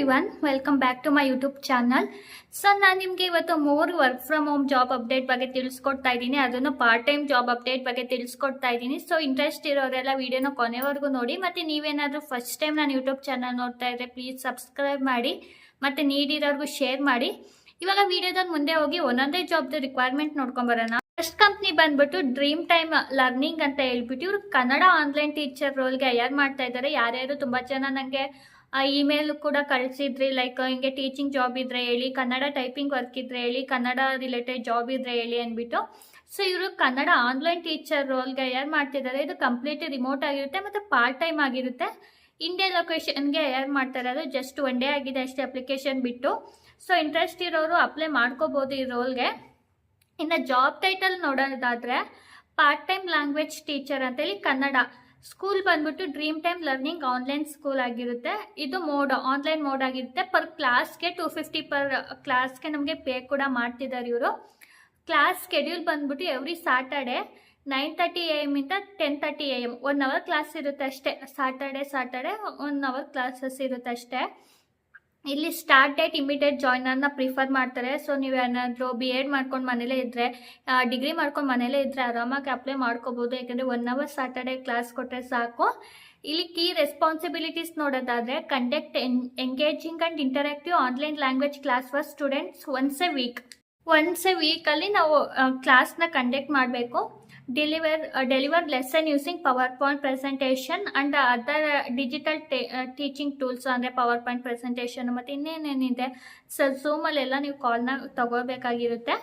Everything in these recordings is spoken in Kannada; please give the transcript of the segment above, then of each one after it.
Every one welcome back to my YouTube channel so ನಾನು ನಿಮಗೆ ಇವತ್ತು ಮೂರು work from home job update ಬಗ್ಗೆ ತಿಳಿಸ್ಕೊಡ್ತಾ ಇದ್ದೀನಿ. ಅದನ್ನು ಪಾರ್ಟ್ ಟೈಮ್ ಜಾಬ್ ಅಪ್ಡೇಟ್ ಬಗ್ಗೆ ತಿಳಿಸ್ಕೊಡ್ತಾ ಇದ್ದೀನಿ. ಸೊ ಇಂಟ್ರೆಸ್ಟ್ ಇರೋರೆಲ್ಲ ವಿಡಿಯೋನ ಕೊನೆವರೆಗೂ ನೋಡಿ. ಮತ್ತು ನೀವೇನಾದರೂ ಫಸ್ಟ್ ಟೈಮ್ ನಾನು ಯೂಟ್ಯೂಬ್ ಚಾನಲ್ ನೋಡ್ತಾ ಇದ್ದರೆ ಪ್ಲೀಸ್ ಸಬ್ಸ್ಕ್ರೈಬ್ ಮಾಡಿ. ಮತ್ತು ನೀಡಿರೋರ್ಗೂ ಶೇರ್ ಮಾಡಿ. ಇವಾಗ ವಿಡಿಯೋದಲ್ಲಿ ಮುಂದೆ ಹೋಗಿ ಒಂದೊಂದೇ ಜಾಬ್ದು ರಿಕ್ವೈರ್ಮೆಂಟ್ ನೋಡ್ಕೊಂಬರೋಣ ಫಸ್ಟ್ ಕಂಪ್ನಿ ಬಂದ್ಬಿಟ್ಟು ಡ್ರೀಮ್ ಟೈಮ್ ಲರ್ನಿಂಗ್ ಅಂತ ಹೇಳ್ಬಿಟ್ಟು ಇವರು ಕನ್ನಡ ಆನ್ಲೈನ್ ಟೀಚರ್ ರೋಲ್ಗೆ ಹೈಯರ್ ಮಾಡ್ತಾ ಇದ್ದಾರೆ. ಯಾರ್ಯಾರು ತುಂಬ ಜನ ನನಗೆ ಇಮೇಲ್ ಕೂಡ ಕಳಿಸಿದ್ರಿ ಲೈಕ್ ಹಿಂಗೆ ಟೀಚಿಂಗ್ ಜಾಬ್ ಇದ್ರೆ ಹೇಳಿ, ಕನ್ನಡ ಟೈಪಿಂಗ್ ವರ್ಕ್ ಇದ್ರೆ ಹೇಳಿ, ಕನ್ನಡ ರಿಲೇಟೆಡ್ ಜಾಬ್ ಇದ್ರೆ ಹೇಳಿ ಅಂದ್ಬಿಟ್ಟು ಸೊ ಇವರು ಕನ್ನಡ ಆನ್ಲೈನ್ ಟೀಚರ್ ರೋಲ್ಗೆ ಹೈಯರ್ ಮಾಡ್ತಿದ್ದಾರೆ. ಇದು ಕಂಪ್ಲೀಟ್ ರಿಮೋಟ್ ಆಗಿರುತ್ತೆ ಮತ್ತು ಪಾರ್ಟ್ ಟೈಮ್ ಆಗಿರುತ್ತೆ. ಇಂಡಿಯಾ ಲೊಕೇಶನ್ಗೆ ಹೈಯರ್ ಮಾಡ್ತಾರೆ ಅದು ಜಸ್ಟ್ ಒನ್ ಡೇ ಆಗಿದೆ ಅಷ್ಟೇ ಅಪ್ಲಿಕೇಶನ್ ಬಿಟ್ಟು. ಸೊ ಇಂಟ್ರೆಸ್ಟ್ ಇರೋರು ಅಪ್ಲೈ ಮಾಡ್ಕೋಬೋದು ಈ ರೋಲ್ಗೆ ಇನ್ನು ಜಾಬ್ ಟೈಟಲ್ ನೋಡೋದಾದರೆ ಪಾರ್ಟ್ ಟೈಮ್ ಲ್ಯಾಂಗ್ವೇಜ್ ಟೀಚರ್ ಅಂತೇಳಿ ಕನ್ನಡ. ಸ್ಕೂಲ್ ಬಂದ್ಬಿಟ್ಟು dream time learning online school ಆಗಿರುತ್ತೆ. ಇದು ಮೋಡ್ ಆನ್ಲೈನ್ ಮೋಡ್ ಆಗಿರುತ್ತೆ. ಪರ್ ಕ್ಲಾಸ್ಗೆ ಟೂ ಫಿಫ್ಟಿ ಪರ್ ಕ್ಲಾಸ್ಗೆ ನಮಗೆ ಪೇ ಕೂಡ ಮಾಡ್ತಿದ್ದಾರೆ ಇವರು. ಕ್ಲಾಸ್ ಸ್ಕೆಡ್ಯೂಲ್ ಬಂದ್ಬಿಟ್ಟು every Saturday nine thirty A M ಇಂದ ten thirty A M one hour class ಇರುತ್ತೆ ಅಷ್ಟೇ. Saturday Saturday one hour classes ಇರುತ್ತೆ ಅಷ್ಟೇ. ಇಲ್ಲಿ ಸ್ಟಾರ್ಟ್ ಡೇಟ್ ಇಮಿಡಿಯೇಟ್ ಜಾಯ್ನರ್ನ ಪ್ರಿಫರ್ ಮಾಡ್ತಾರೆ. ಸೊ ನೀವು ಏನಾದರೂ ಬಿ ಎಡ್ ಮಾಡ್ಕೊಂಡು ಮನೇಲೇ ಇದ್ದರೆ ಡಿಗ್ರಿ ಮಾಡ್ಕೊಂಡು ಮನೇಲೇ ಇದ್ದರೆ ಆರಾಮಾಗಿ ಅಪ್ಲೈ ಮಾಡ್ಕೋಬೋದು. ಯಾಕೆಂದರೆ ಒನ್ ಅವರ್ ಸಾಟರ್ಡೆ ಕ್ಲಾಸ್ ಕೊಟ್ಟರೆ ಸಾಕು. ಇಲ್ಲಿ ಕೀ ರೆಸ್ಪಾನ್ಸಿಬಿಲಿಟೀಸ್ ನೋಡೋದಾದರೆ conduct engaging and interactive online language class for students once a week once a ವೀಕಲ್ಲಿ ನಾವು ಕ್ಲಾಸ್ನ ಕಂಡಕ್ಟ್ ಮಾಡಬೇಕು. Deliver deliver lesson using power point presentation and other digital teaching tools ಅಂದರೆ ಪವರ್ ಪಾಯಿಂಟ್ ಪ್ರೆಸೆಂಟೇಷನ್ ಮತ್ತು ಇನ್ನೇನೇನಿದೆ? ಸೊ ಝೂಮಲ್ಲೆಲ್ಲ ನೀವು ಕಾಲ್ನ ತಗೋಬೇಕಾಗಿರುತ್ತೆ.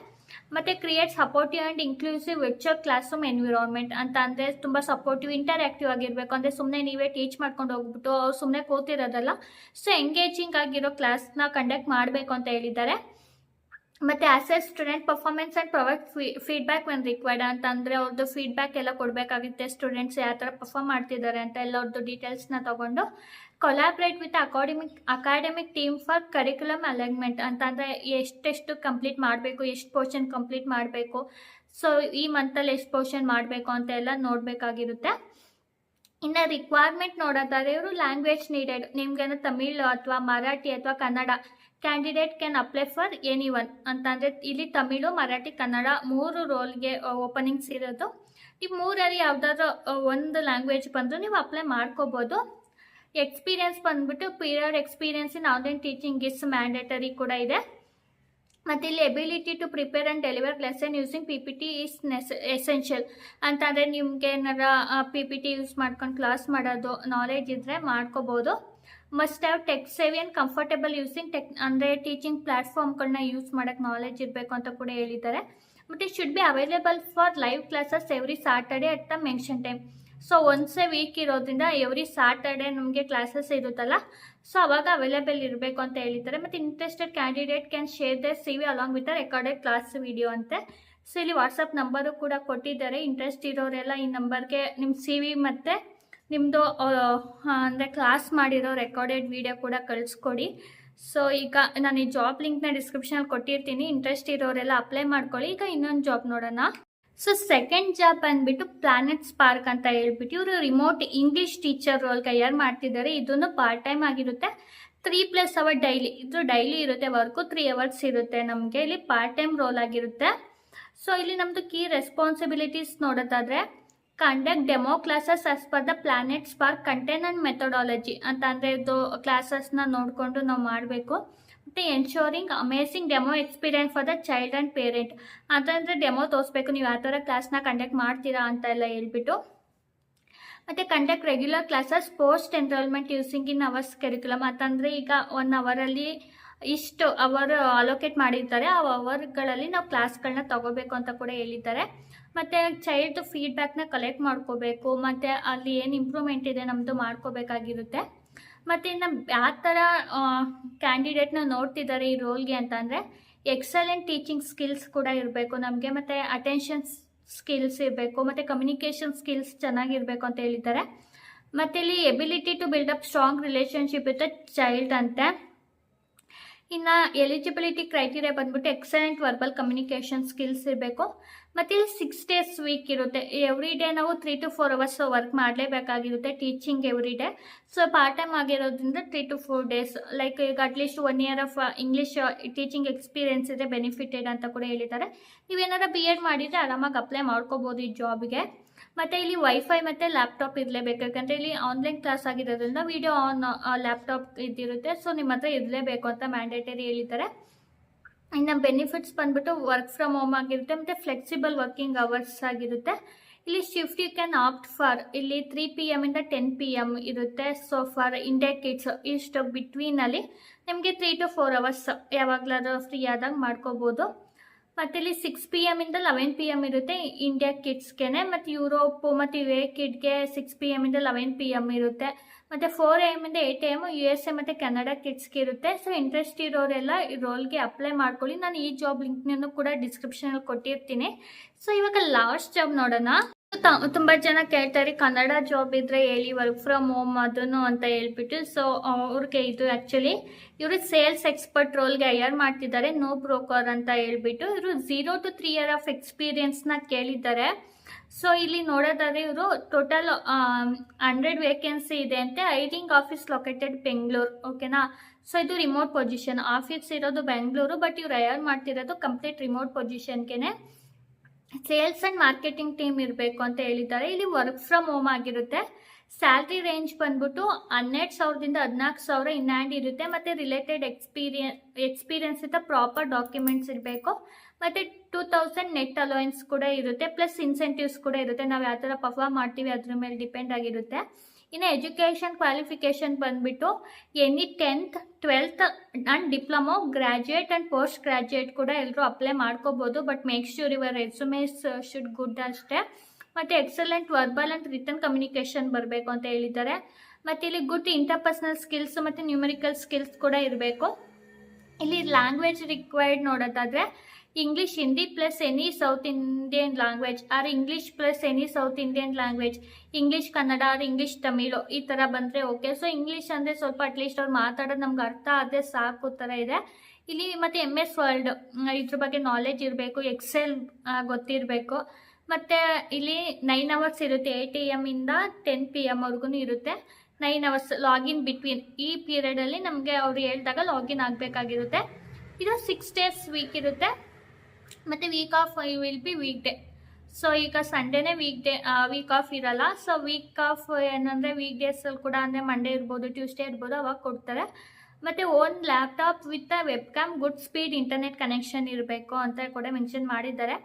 ಮತ್ತು create supportive and inclusive virtual class room environment ಅಂತ ಅಂದರೆ ತುಂಬ ಸಪೋರ್ಟಿವ್ ಇಂಟರ್ಯಾಕ್ಟಿವ್ ಆಗಿರಬೇಕು. ಅಂದರೆ ಸುಮ್ಮನೆ ನೀವೇ ಟೀಚ್ ಮಾಡ್ಕೊಂಡು ಹೋಗ್ಬಿಟ್ಟು ಅವ್ರು ಸುಮ್ಮನೆ ಕೂತಿರೋದಲ್ಲ. ಸೊ ಎಂಗೇಜಿಂಗ್ ಆಗಿರೋ ಕ್ಲಾಸ್ನ ಕಂಡಕ್ಟ್ ಮಾಡಬೇಕು ಅಂತ ಹೇಳಿದ್ದಾರೆ. ಮತ್ತು assess student performance and provide feedback when required ಅಂತ ಅಂದರೆ ಅವ್ರದ್ದು ಫೀಡ್ಬ್ಯಾಕ್ ಎಲ್ಲ ಕೊಡಬೇಕಾಗುತ್ತೆ. ಸ್ಟೂಡೆಂಟ್ಸ್ ಯಾವ ಥರ ಪರ್ಫಾರ್ಮ್ ಮಾಡ್ತಿದ್ದಾರೆ ಅಂತ ಎಲ್ಲ ಅವ್ರದ್ದು ಡೀಟೇಲ್ಸ್ನ ತೊಗೊಂಡು collaborate with academic academic team for curriculum alignment ಅಂತಂದರೆ ಎಷ್ಟೆಷ್ಟು ಕಂಪ್ಲೀಟ್ ಮಾಡಬೇಕು, ಎಷ್ಟು ಪೋರ್ಷನ್ ಕಂಪ್ಲೀಟ್ ಮಾಡಬೇಕು. ಸೊ ಈ ಮಂತಲ್ಲಿ ಎಷ್ಟು ಪೋರ್ಷನ್ ಮಾಡಬೇಕು ಅಂತ ಎಲ್ಲ ನೋಡಬೇಕಾಗಿರುತ್ತೆ. ಇನ್ನು ರಿಕ್ವೈರ್ಮೆಂಟ್ ನೋಡೋದಾದ್ರೆ ಇವರು ಲ್ಯಾಂಗ್ವೇಜ್ ನೀಡೆಡ್ ನಿಮ್ಗೇನೋ ತಮಿಳ್ ಅಥವಾ ಮರಾಠಿ ಅಥವಾ Kannada candidate can apply for any one ಅಂತಂದರೆ ಇಲ್ಲಿ ತಮಿಳು, ಮರಾಠಿ, ಕನ್ನಡ ಮೂರು ರೋಲ್ಗೆ ಓಪನಿಂಗ್ಸ್ ಇರೋದು. ಈ ಮೂರಲ್ಲಿ ಯಾವುದಾದ್ರು ಒಂದು ಲ್ಯಾಂಗ್ವೇಜ್ ಬಂದರೂ ನೀವು ಅಪ್ಲೈ ಮಾಡ್ಕೋಬೋದು. ಎಕ್ಸ್ಪೀರಿಯನ್ಸ್ ಬಂದ್ಬಿಟ್ಟು period experience in online teaching is mandatory ಕೂಡ ಇದೆ. ಮತ್ತು ಇಲ್ಲಿ ability to prepare and deliver lesson using P P T is Ness essential ಅಂತಂದರೆ ನಿಮಗೆ ಏನಾರ ಪಿ ಪಿ ಟಿ ಯೂಸ್ ಮಾಡ್ಕೊಂಡು ಕ್ಲಾಸ್ ಮಾಡೋದು ನಾಲೆಜ್ ಇದ್ದರೆ ಮಾಡ್ಕೋಬೋದು. Must have tech savvy and comfortable using tech ಅಂದರೆ ಟೀಚಿಂಗ್ ಪ್ಲ್ಯಾಟ್ಫಾರ್ಮ್ಗಳನ್ನ ಯೂಸ್ ಮಾಡೋಕ್ಕೆ ನಾಲೆಜ್ ಇರಬೇಕು ಅಂತ ಕೂಡ ಹೇಳಿದ್ದಾರೆ. ಮತ್ತು should be available for live classes every Saturday at the mention time so once week ಇರೋದ್ರಿಂದ ಎವ್ರಿ ಸಾಟರ್ಡೆ ನಮಗೆ ಕ್ಲಾಸಸ್ ಇರುತ್ತಲ್ಲ ಸೊ ಅವಾಗ ಅವೈಲೇಬಲ್ ಇರಬೇಕು ಅಂತ ಹೇಳಿದ್ದಾರೆ. ಮತ್ತು interested candidate can share the C V along with recorded class video ಅಂತೆ. ಸೊ ಇಲ್ಲಿ ವಾಟ್ಸಪ್ ನಂಬರು ಕೂಡ ಕೊಟ್ಟಿದ್ದಾರೆ. ಇಂಟ್ರೆಸ್ಟ್ ಇರೋರೆಲ್ಲ ಈ ನಂಬರ್ಗೆ ನಿಮ್ಮ ಸಿ ವಿ ಮತ್ತು ನಿಮ್ಮದು ಅಂದರೆ ಕ್ಲಾಸ್ ಮಾಡಿರೋ ರೆಕಾರ್ಡೆಡ್ ವಿಡಿಯೋ ಕೂಡ ಕಳಿಸ್ಕೊಡಿ. ಸೊ ಈಗ ನಾನು ಈ ಜಾಬ್ ಲಿಂಕ್ನ ಡಿಸ್ಕ್ರಿಪ್ಷನಲ್ಲಿ ಕೊಟ್ಟಿರ್ತೀನಿ. ಇಂಟ್ರೆಸ್ಟ್ ಇರೋರೆಲ್ಲ ಅಪ್ಲೈ ಮಾಡ್ಕೊಳ್ಳಿ. ಈಗ ಇನ್ನೊಂದು ಜಾಬ್ ನೋಡೋಣ. ಸೊ ಸೆಕೆಂಡ್ ಜಾಬ್ ಬಂದ್ಬಿಟ್ಟು ಪ್ಲಾನೆಟ್ ಸ್ಪಾರ್ಕ್ ಅಂತ ಹೇಳ್ಬಿಟ್ಟು ಇವರು ರಿಮೋಟ್ ಇಂಗ್ಲೀಷ್ ಟೀಚರ್ ರೋಲ್ ಕೈಯಾರು ಮಾಡ್ತಿದ್ದಾರೆ. ಇದನ್ನು ಪಾರ್ಟ್ ಟೈಮ್ ಆಗಿರುತ್ತೆ. ತ್ರೀ ಪ್ಲಸ್ ಅವರ್ ಡೈಲಿ ಇದು ಡೈಲಿ ಇರುತ್ತೆ. ವರ್ಕು ತ್ರೀ ಅವರ್ಸ್ ಇರುತ್ತೆ ನಮಗೆ. ಇಲ್ಲಿ ಪಾರ್ಟ್ ಟೈಮ್ ರೋಲ್ ಆಗಿರುತ್ತೆ. ಸೊ ಇಲ್ಲಿ ನಮ್ಮದು ಕೀ ರೆಸ್ಪಾನ್ಸಿಬಿಲಿಟೀಸ್ ನೋಡೋದಾದರೆ conduct demo classes as per the planets spark content and methodology ಅಂತ ಅಂದರೆ ಇದು ಕ್ಲಾಸಸ್ನ ನೋಡಿಕೊಂಡು ನಾವು ಮಾಡಬೇಕು. ಮತ್ತು ensuring amazing demo experience for the child and parent ಅಂತಂದರೆ ಡೆಮೋ ತೋರಿಸ್ಬೇಕು. ನೀವು ಯಾವ ಥರ ಕ್ಲಾಸ್ನ ಕಂಡಕ್ಟ್ ಮಾಡ್ತೀರಾ ಅಂತ ಎಲ್ಲ ಹೇಳ್ಬಿಟ್ಟು. ಮತ್ತು conduct regular classes post enrolment using in ours curriculum ಅಂತಂದರೆ ಈಗ ಒನ್ ಅವರಲ್ಲಿ ಇಷ್ಟು ಅವರ್ ಅಲೋಕೇಟ್ ಮಾಡಿರ್ತಾರೆ. ಆ ಅವರ್ಗಳಲ್ಲಿ ನಾವು ಕ್ಲಾಸ್ಗಳನ್ನ ತಗೋಬೇಕು ಅಂತ ಕೂಡ ಹೇಳಿದ್ದಾರೆ. ಮತ್ತು ಚೈಲ್ಡ್ ಫೀಡ್ಬ್ಯಾಕ್ನ ಕಲೆಕ್ಟ್ ಮಾಡ್ಕೋಬೇಕು, ಮತ್ತು ಅಲ್ಲಿ ಏನು ಇಂಪ್ರೂವ್ಮೆಂಟ್ ಇದೆ ನಮ್ಮದು ಮಾಡ್ಕೋಬೇಕಾಗಿರುತ್ತೆ. ಮತ್ತು ಇನ್ನು ಯಾವ ಥರ ಕ್ಯಾಂಡಿಡೇಟ್ನ ನೋಡ್ತಿದ್ದಾರೆ ಈ ರೋಲ್ಗೆ ಅಂತಂದರೆ ಎಕ್ಸಲೆಂಟ್ ಟೀಚಿಂಗ್ ಸ್ಕಿಲ್ಸ್ ಕೂಡ ಇರಬೇಕು ನಮಗೆ, ಮತ್ತು ಅಟೆನ್ಷನ್ ಸ್ಕಿಲ್ಸ್ ಇರಬೇಕು, ಮತ್ತು ಕಮ್ಯುನಿಕೇಷನ್ ಸ್ಕಿಲ್ಸ್ ಚೆನ್ನಾಗಿರಬೇಕು ಅಂತ ಹೇಳಿದ್ದಾರೆ. ಮತ್ತು ಇಲ್ಲಿ ability to build up strong relationship with child ಅಂತೆ. ಇನ್ನು ಎಲಿಜಿಬಿಲಿಟಿ ಕ್ರೈಟೀರಿಯಾ ಬಂದ್ಬಿಟ್ಟು ಎಕ್ಸಲೆಂಟ್ ವರ್ಬಲ್ ಕಮ್ಯುನಿಕೇಷನ್ ಸ್ಕಿಲ್ಸ್ ಇರಬೇಕು. ಮತ್ತು ಇಲ್ಲಿ ಸಿಕ್ಸ್ ಡೇಸ್ ವೀಕ್ ಇರುತ್ತೆ. ಎವ್ರಿ ಡೇ ನಾವು three to four hours work ಮಾಡಲೇಬೇಕಾಗಿರುತ್ತೆ teaching every day so part time ಆಗಿರೋದ್ರಿಂದ three to four days like ಈಗ at least one year of English teaching experience ಇದೆ ಬೆನಿಫಿಟೆಡ್ ಅಂತ ಕೂಡ ಹೇಳಿದ್ದಾರೆ. ನೀವೇನಾರ ಬಿ ಎಡ್ ಮಾಡಿದರೆ ಆರಾಮಾಗಿ ಅಪ್ಲೈ ಮಾಡ್ಕೋಬೋದು ಈ ಜಾಬ್ಗೆ ಮತ್ತು ಇಲ್ಲಿ ವೈಫೈ ಮತ್ತು ಲ್ಯಾಪ್ಟಾಪ್ ಇರಲೇಬೇಕು. ಯಾಕಂದರೆ ಇಲ್ಲಿ ಆನ್ಲೈನ್ ಕ್ಲಾಸ್ ಆಗಿರೋದ್ರಿಂದ ವಿಡಿಯೋ ಆನ್ ಲ್ಯಾಪ್ಟಾಪ್ ಇದ್ದಿರುತ್ತೆ. ಸೊ ನಿಮ್ಮ ಹತ್ರ ಇರಲೇಬೇಕು ಅಂತ ಮ್ಯಾಂಡೇಟರಿ ಹೇಳಿದ್ದಾರೆ. ಇನ್ನು ಬೆನಿಫಿಟ್ಸ್ ಬಂದ್ಬಿಟ್ಟು ವರ್ಕ್ ಫ್ರಮ್ ಹೋಮ್ ಆಗಿರುತ್ತೆ, ಮತ್ತು ಫ್ಲೆಕ್ಸಿಬಲ್ ವರ್ಕಿಂಗ್ ಅವರ್ಸ್ ಆಗಿರುತ್ತೆ. ಇಲ್ಲಿ shift you can opt for ಇಲ್ಲಿ ತ್ರೀ ಪಿ ಇಂದ ಟೆನ್ ಪಿ ಎಂ ಇರುತ್ತೆ. ಸೊ ಫಾರ್ ಇಂಡಿಯಾ ಕಿಡ್ಸ್ ಇಷ್ಟು ಬಿಟ್ವೀನಲ್ಲಿ ನಿಮಗೆ ತ್ರೀ ಟು ಫೋರ್ ಅವರ್ಸ್ ಯಾವಾಗಲಾದ್ರೂ ಫ್ರೀ ಆದಾಗ ಮಾಡ್ಕೋಬೋದು. ಮತ್ತು ಇಲ್ಲಿ ಸಿಕ್ಸ್ ಪಿ ಇಂದ ಲೆವೆನ್ ಪಿ ಎಂ ಇರುತ್ತೆ ಇಂಡಿಯಾ ಕಿಡ್ಸ್ಗೆ ಮತ್ತು ಯುರೋಪು ಮತ್ತು ಯು ಎ ಕಿಡ್ಗೆ ಸಿಕ್ಸ್ ಪಿ ಇಂದ ಲೆವೆನ್ ಪಿ ಎಂ ಇರುತ್ತೆ. ಮತ್ತು four A ಎಮ್ಮಿಂದ eight M U S A ಮತ್ತು ಕೆನಡಾ ಕಿಡ್ಸ್ಗೆ ಇರುತ್ತೆ. ಸೊ ಇಂಟ್ರೆಸ್ಟ್ ಇರೋರೆಲ್ಲ ಈ ರೋಲ್ಗೆ ಅಪ್ಲೈ ಮಾಡ್ಕೊಳ್ಳಿ. ನಾನು ಈ ಜಾಬ್ ಲಿಂಕ್ನನ್ನು ಕೂಡ ಡಿಸ್ಕ್ರಿಪ್ಷನಲ್ಲಿ ಕೊಟ್ಟಿರ್ತೀನಿ. ಸೊ ಇವಾಗ ಲಾಸ್ಟ್ ಜಾಬ್ ನೋಡೋಣ. ತುಂಬಾ ಜನ ಕೇಳ್ತಾರೆ, ಕನ್ನಡ ಜಾಬ್ ಇದ್ರೆ ಹೇಳಿ ವರ್ಕ್ ಫ್ರಮ್ ಹೋಮ್ ಅದನ್ನು ಅಂತ ಹೇಳ್ಬಿಟ್ಟು ಸೊ ಅವ್ರಿಗೆ ಇದು ಆ್ಯಕ್ಚುಲಿ ಇವರು ಸೇಲ್ಸ್ ಎಕ್ಸ್ಪರ್ಟ್ ರೋಲ್ಗೆ ಹೈಯರ್ ಮಾಡ್ತಿದ್ದಾರೆ ನೋ ಬ್ರೋಕರ್ ಅಂತ ಹೇಳ್ಬಿಟ್ಟು, ಇವರು zero to three year of ಎಕ್ಸ್ಪೀರಿಯನ್ಸ್ನ ಕೇಳಿದ್ದಾರೆ. ಸೊ ಇಲ್ಲಿ ನೋಡೋದಾದ್ರೆ ಇವರು ಟೋಟಲ್ ಹಂಡ್ರೆಡ್ ವೇಕೆನ್ಸಿ ಇದೆ ಅಂತೆ ಐರಿಂಗ್ ಆಫೀಸ್ ಲೊಕೇಟೆಡ್ ಬೆಂಗಳೂರು ಓಕೆನಾ ಸೊ ಇದು ರಿಮೋಟ್ ಪೊಸಿಷನ್ ಆಫೀಸ್ ಇರೋದು ಬೆಂಗಳೂರು ಬಟ್ ಇವ್ರು ಹೈಯರ್ ಮಾಡ್ತಿರೋದು ಕಂಪ್ಲೀಟ್ ರಿಮೋಟ್ ಪೊಸಿಷನ್ಗೆ ಸೇಲ್ಸ್ ಆ್ಯಂಡ್ ಮಾರ್ಕೆಟಿಂಗ್ ಟೀಮ್ ಇರಬೇಕು ಅಂತ ಹೇಳಿದ್ದಾರೆ. ಇಲ್ಲಿ ವರ್ಕ್ ಫ್ರಮ್ ಹೋಮ್ ಆಗಿರುತ್ತೆ. ಸ್ಯಾಲ್ರಿ ರೇಂಜ್ ಬಂದ್ಬಿಟ್ಟು ಹನ್ನೆರಡು ಸಾವಿರದಿಂದ ಹದಿನಾಲ್ಕು ಸಾವಿರ ಇನ್ ಹ್ಯಾಂಡ್ ಇರುತ್ತೆ. ಮತ್ತು ರಿಲೇಟೆಡ್ ಎಕ್ಸ್ಪೀರಿಯನ್ ಎಕ್ಸ್ಪೀರಿಯನ್ಸ್ ಅಂತ ಪ್ರಾಪರ್ ಡಾಕ್ಯುಮೆಂಟ್ಸ್ ಇರಬೇಕು. ಮತ್ತು ಟೂ ತೌಸಂಡ್ ನೆಟ್ ಅಲೋಯನ್ಸ್ ಕೂಡ ಇರುತ್ತೆ. ಪ್ಲಸ್ ಇನ್ಸೆಂಟಿವ್ಸ್ ಕೂಡ ಇರುತ್ತೆ. ನಾವು ಯಾವ ಥರ ಪರ್ಫಾರ್ಮ್ ಮಾಡ್ತೀವಿ ಅದ್ರ ಮೇಲೆ ಡಿಪೆಂಡ್ ಆಗಿರುತ್ತೆ. ಇನ್ನು ಎಜುಕೇಷನ್ ಕ್ವಾಲಿಫಿಕೇಷನ್ ಬಂದ್ಬಿಟ್ಟು any tenth, twelfth and diploma, graduate and post graduate ಕೂಡ ಎಲ್ಲರೂ ಅಪ್ಲೈ ಮಾಡ್ಕೋಬೋದು. But make sure your resumes should good ಅಷ್ಟೇ. ಮತ್ತು excellent verbal and written communication ಬರಬೇಕು ಅಂತ ಹೇಳಿದ್ದಾರೆ. ಮತ್ತು ಇಲ್ಲಿ ಗುಡ್ ಇಂಟರ್ಪರ್ಸ್ನಲ್ ಸ್ಕಿಲ್ಸ್ ಮತ್ತು ನ್ಯೂಮರಿಕಲ್ ಸ್ಕಿಲ್ಸ್ ಕೂಡ ಇರಬೇಕು. ಇಲ್ಲಿ ಲ್ಯಾಂಗ್ವೇಜ್ ರಿಕ್ವೈರ್ಡ್ ನೋಡೋದಾದರೆ English Hindi plus any South Indian language or English plus any South Indian language English Kannada or English Tamil ಈ ಥರ ಬಂದರೆ ಓಕೆ ಸೊ ಇಂಗ್ಲೀಷ್ ಅಂದರೆ ಸ್ವಲ್ಪ ಅಟ್ಲೀಸ್ಟ್ ಅವ್ರು ಮಾತಾಡೋದು ನಮ್ಗೆ ಅರ್ಥ ಆದರೆ ಸಾಕು ಥರ ಇದೆ. ಇಲ್ಲಿ ಮತ್ತು ಎಂ ಎಸ್ ವರ್ಲ್ಡ್ ಇದ್ರ ಬಗ್ಗೆ ನಾಲೆಜ್ ಇರಬೇಕು ಎಕ್ಸೆಲ್ ಗೊತ್ತಿರಬೇಕು. ಮತ್ತು ಇಲ್ಲಿ ನೈನ್ ಅವರ್ಸ್ ಇರುತ್ತೆ ಏಯ್ಟ್ ಎ ಇಂದ ಟೆನ್ ಪಿ ಎಮ್ವರೆಗೂ ಇರುತ್ತೆ. ನೈನ್ ಅವರ್ಸ್ ಲಾಗಿನ್ ಬಿಟ್ವೀನ್ ಈ ಪೀರಿಯಡಲ್ಲಿ ನಮಗೆ ಅವ್ರು ಹೇಳಿದಾಗ ಲಾಗಿನ್ ಆಗಬೇಕಾಗಿರುತ್ತೆ. ಇದು ಸಿಕ್ಸ್ ಡೇಸ್ ವೀಕ್ ಇರುತ್ತೆ. ಮತ್ತು week off will be weekday so ಈಗ ಸಂಡೇನೇ ವೀಕ್ ಡೇ ವೀಕ್ ಆಫ್ ಇರಲ್ಲ. ಸೊ ವೀಕ್ ಆಫ್ ಏನಂದರೆ ವೀಕ್ ಡೇಸಲ್ಲಿ ಕೂಡ ಅಂದರೆ ಮಂಡೇ ಇರ್ಬೋದು ಟ್ಯೂಸ್ಡೇ ಇರ್ಬೋದು ಅವಾಗ ಕೊಡ್ತಾರೆ. ಮತ್ತು own laptop with webcam good speed internet connection ಇರಬೇಕು ಅಂತ ಕೂಡ ಮೆನ್ಷನ್ ಮಾಡಿದ್ದಾರೆ.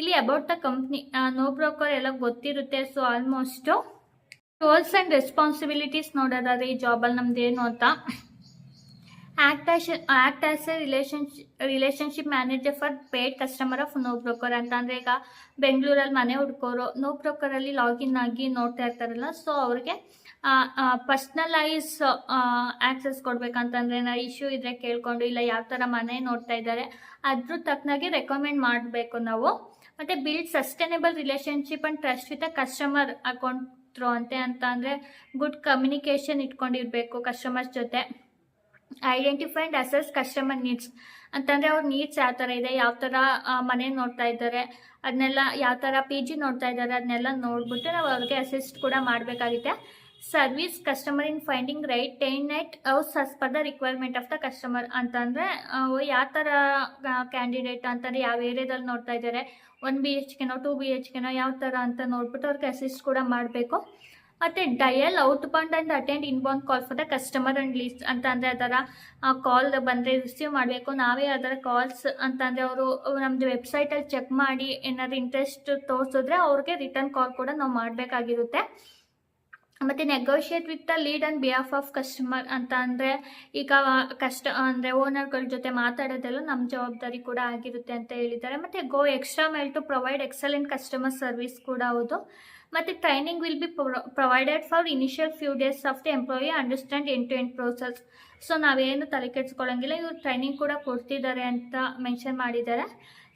ಇಲ್ಲಿ about the company no broker ಎಲ್ಲ ಗೊತ್ತಿರುತ್ತೆ. So almost roles and responsibilities ನೋಡೋದಾದ್ರೆ ಈ ಜಾಬಲ್ಲಿ ನಮ್ದು ಏನು ಅಂತ. Act as act as a relation relationship manager for paid customer of no broker ಅಂತ ಅಂದರೆ ಈಗ ಬೆಂಗಳೂರಲ್ಲಿ ಮನೆ ಹುಡ್ಕೋರು ನೋ ಬ್ರೋಕರಲ್ಲಿ ಲಾಗಿನ್ ಆಗಿ ನೋಡ್ತಾ ಇರ್ತಾರಲ್ಲ ಸೊ ಅವ್ರಿಗೆ ಪರ್ಸ್ನಲೈಸ್ ಆ್ಯಕ್ಸಸ್ ಕೊಡ್ಬೇಕಂತಂದ್ರೆ ನಾ ಇಶ್ಯೂ ಇದ್ರೆ ಕೇಳ್ಕೊಂಡು, ಇಲ್ಲ ಯಾವ ಥರ ಮನೆ ನೋಡ್ತಾ ಇದ್ದಾರೆ, ಅದ್ರ ತಕ್ಕನಾಗೆ ರೆಕಮೆಂಡ್ ಮಾಡಬೇಕು ನಾವು. ಮತ್ತು build sustainable relationship and trust with a customer account ಅಂತೆ ಅಂತ ಅಂದರೆ ಗುಡ್ ಕಮ್ಯುನಿಕೇಷನ್ ಇಟ್ಕೊಂಡಿರಬೇಕು ಕಸ್ಟಮರ್ಸ್ ಜೊತೆ. Identify and assess customer needs ಅಂತಂದರೆ ಅವ್ರ ನೀಡ್ಸ್ ಯಾವ ಥರ ಇದೆ, ಯಾವ ಥರ ಮನೆ ನೋಡ್ತಾ ಇದ್ದಾರೆ ಅದನ್ನೆಲ್ಲ ಯಾವ ಥರ ಪಿ ಜಿ ನೋಡ್ತಾ ಇದ್ದಾರೆ ಅದನ್ನೆಲ್ಲ ನೋಡ್ಬಿಟ್ಟು ನಾವು ಅವ್ರಿಗೆ ಅಸಿಸ್ಟ್ ಕೂಡ ಮಾಡಬೇಕಾಗುತ್ತೆ. Service customer in finding right ಟೈನ್ night house as per the requirement of the customer ಅಂತಂದರೆ ಯಾವ ಥರ ಕ್ಯಾಂಡಿಡೇಟ್ ಅಂತಂದರೆ ಯಾವ ಏರಿಯಾದಲ್ಲಿ ನೋಡ್ತಾ ಇದ್ದಾರೆ ಒನ್ ಬಿ ಎಚ್ ಕೆನೋ ಟೂ ಬಿ ಎಚ್ ಕೆನೋ ಯಾವ ಥರ ಅಂತ ನೋಡ್ಬಿಟ್ಟು ಅವ್ರಿಗೆ ಅಸಿಸ್ಟ್ ಕೂಡ ಮಾಡಬೇಕು. ಮತ್ತು dial outbound and attend inbound call for the customer and least ಅಂತ ಅಂದರೆ ಅದರ ಕಾಲ್ ಬಂದರೆ ರಿಸೀವ್ ಮಾಡಬೇಕು. ನಾವೇ ಅದರ ಕಾಲ್ಸ್ ಅಂತಂದರೆ ಅವರು ನಮ್ಮದು ವೆಬ್ಸೈಟಲ್ಲಿ ಚೆಕ್ ಮಾಡಿ ಏನಾದ್ರು ಇಂಟ್ರೆಸ್ಟ್ ತೋರಿಸಿದ್ರೆ ಅವ್ರಿಗೆ ರಿಟರ್ನ್ ಕಾಲ್ ಕೂಡ ನಾವು ಮಾಡಬೇಕಾಗಿರುತ್ತೆ. ಮತ್ತು negotiate with the lead on behalf of customer ಅಂತ ಅಂದರೆ ಈಗ ಕಷ್ಟ, ಅಂದರೆ ಓನರ್ಗಳ ಜೊತೆ ಮಾತಾಡೋದೆಲ್ಲ ನಮ್ಮ ಜವಾಬ್ದಾರಿ ಕೂಡ ಆಗಿರುತ್ತೆ ಅಂತ ಹೇಳಿದ್ದಾರೆ. ಮತ್ತು go extra mile to provide excellent customer service ಕೂಡ ಹೌದು. ಮತ್ತು training will be provided for initial few days of the employee understand end to end process so ನಾವೇನು ತಲೆ ಕೆಡ್ಸ್ಕೊಳ್ಳೋಂಗಿಲ್ಲ ಇವರು ಟ್ರೈನಿಂಗ್ ಕೂಡ ಕೊಡ್ತಿದ್ದಾರೆ ಅಂತ ಮೆನ್ಷನ್ ಮಾಡಿದ್ದಾರೆ.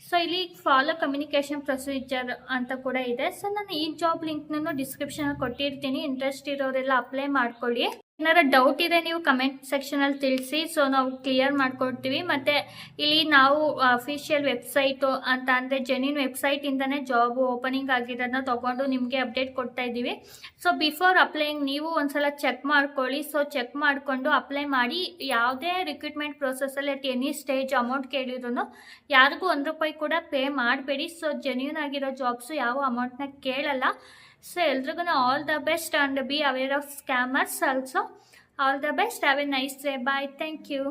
ಸೊ ಇಲ್ಲಿ ಫಾಲೋ ಕಮ್ಯುನಿಕೇಷನ್ ಪ್ರೊಸೀಜರ್ ಅಂತ ಕೂಡ ಇದೆ. ಸೊ ನಾನು ಈ ಜಾಬ್ ಲಿಂಕ್ನೂ ಡಿಸ್ಕ್ರಿಪ್ಷನ್ ಕೊಟ್ಟಿರ್ತೀನಿ. ಇಂಟ್ರೆಸ್ಟ್ ಇರೋರೆಲ್ಲ ಅಪ್ಲೈ ಮಾಡ್ಕೊಳ್ಳಿ. ಏನಾರ ಡೌಟ್ ಇದೆ ನೀವು ಕಮೆಂಟ್ ಸೆಕ್ಷನಲ್ಲಿ ತಿಳಿಸಿ ಸೊ ನಾವು ಕ್ಲಿಯರ್ ಮಾಡಿಕೊಡ್ತೀವಿ. ಮತ್ತು ಇಲ್ಲಿ ನಾವು ಅಫಿಷಿಯಲ್ ವೆಬ್ಸೈಟು ಅಂತ ಅಂದರೆ ವೆಬ್ಸೈಟ್ ವೆಬ್ಸೈಟಿಂದನೇ ಜಾಬ್ ಓಪನಿಂಗ್ ಆಗಿರೋದನ್ನ ತೊಗೊಂಡು ನಿಮಗೆ ಅಪ್ಡೇಟ್ ಕೊಡ್ತಾ ಇದ್ದೀವಿ. ಸೊ ಬಿಫೋರ್ ಅಪ್ಲೈಯಿಂಗ್ ನೀವು ಒಂದ್ಸಲ ಚೆಕ್ ಮಾಡ್ಕೊಳ್ಳಿ. ಸೊ ಚೆಕ್ ಮಾಡಿಕೊಂಡು ಅಪ್ಲೈ ಮಾಡಿ. ಯಾವುದೇ ರಿಕ್ರೂಟ್ಮೆಂಟ್ ಪ್ರೊಸೆಸಲ್ಲಿ ಅಟ್ ಎನಿ ಸ್ಟೇಜ್ ಅಮೌಂಟ್ ಕೇಳಿದ್ರು ಯಾರಿಗೂ ಒಂದು ರೂಪಾಯಿ ಕೂಡ ಪೇ ಮಾಡಬೇಡಿ. ಸೊ ಜೆನ್ಯೂನ್ ಆಗಿರೋ ಜಾಬ್ಸು ಯಾವ ಅಮೌಂಟ್ನ ಕೇಳಲ್ಲ. ಸೊ ಎಲ್ರಿಗೂ all the best and be aware of scammers also all the best have a nice day bye thank you